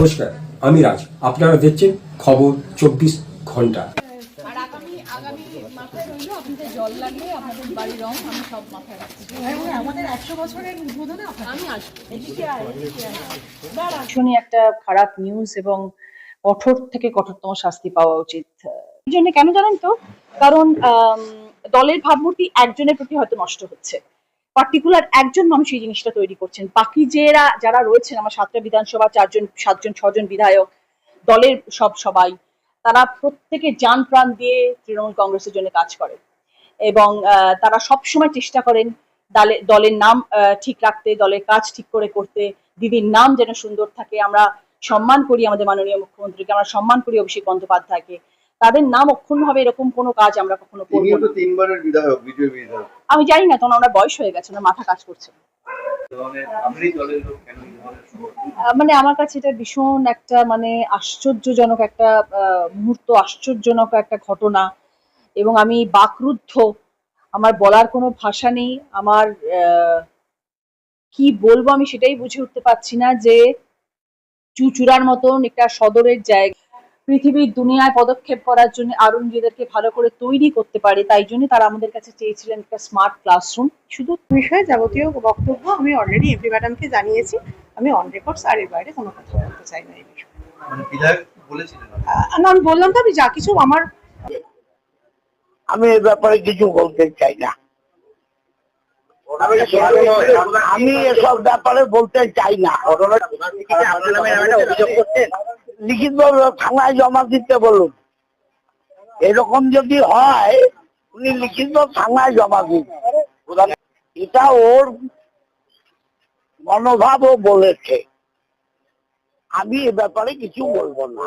নমস্কার আমি রাজ। আপনারা দেখছেন খবর চব্বিশ ঘণ্টা। আর আগামী আগামী মাসে রইল আপনাদের জল লাগলে আপনাদের বাড়ির রং আমি সব মাথায় রাখছি। আমাদের একশো বছরের উদ্বোধনে আমি আসব। ভীষণই একটা খারাপ নিউজ এবং কঠোর থেকে কঠোরতম শাস্তি পাওয়া উচিত। এই জন্য কেন জানেন তো? কারণ দলের ভাবমূর্তি একজনের প্রতি হয়তো নষ্ট হচ্ছে। পার্টিকুলার একজন মানুষ এই জিনিসটা তৈরি করছেন। বাকি যারা যারা রয়েছেন, আমার সাতটা বিধানসভা, চারজন, সাতজন, ছজন বিধায়ক, দলের সব সবাই, তারা প্রত্যেকে যান প্রাণ দিয়ে তৃণমূল কংগ্রেসের জন্য কাজ করে। এবং তারা সব সময় চেষ্টা করেন দলে- দলের নাম ঠিক রাখতে, দলের কাজ ঠিক করে করতে, দিদির নাম যেন সুন্দর থাকে। আমরা সম্মান করি আমাদের মাননীয় মুখ্যমন্ত্রীকে, আমরা সম্মান করি অভিষেক বন্দ্যোপাধ্যায়কে। তাদের নাম অক্ষুণ্ণ হবে এরকম কোনো কাজ আমরা কখনো করব না। তিনবারের বিধায়ক বিজয় বিধায়ক। আমি জানি না তখন আমরা বয়স হয়ে গেছে ওনার মাথা কাজ করছে। না। মানে আমার কাছে এটা ভীষণ একটা মানে আশ্চর্যজনক একটা মুহূর্ত আশ্চর্যজনক একটা ঘটনা। এবং আমি বাকরুদ্ধ আমার বলার কোনো ভাষা নেই আমার আহ, কি বলব আমি সেটাই বুঝে উঠতে পারছি না যে চুচুড়ার মতন একটা সদরের জায়গা পৃথিবীর দুনিয়ায় পদক্ষেপ করার জন্য আরও নিজেদেরকে ভালো করে তৈরি করতে পারে তাই জন্য তারা আমাদের কাছে চেয়েছিলেন একটা স্মার্ট ক্লাসরুম শুধু বিষয়ে যাবতীয় বক্তব্য আমি অলরেডি এমপি ম্যাডামকে জানিয়েছি আমি অন রেকর্ডস আর এর বাইরে কোনো কথা বলতে চাই না এই বিষয়ে মানে বিধায়ক বলেছিলেন না আমি বললাম তো আমি যা কিছু আমার আমি এ ব্যাপারে কিছু বলতে চাই না আমি এসব ব্যাপারে বলতে চাই না লিখিত থানায় জমা দিতে বলুন। এরকম যদি হয়, উনি লিখিত থানায় জমা দিন। এটা ওর মনোভাব ও বলেছে। আমি এ ব্যাপারে কিছু বলব না।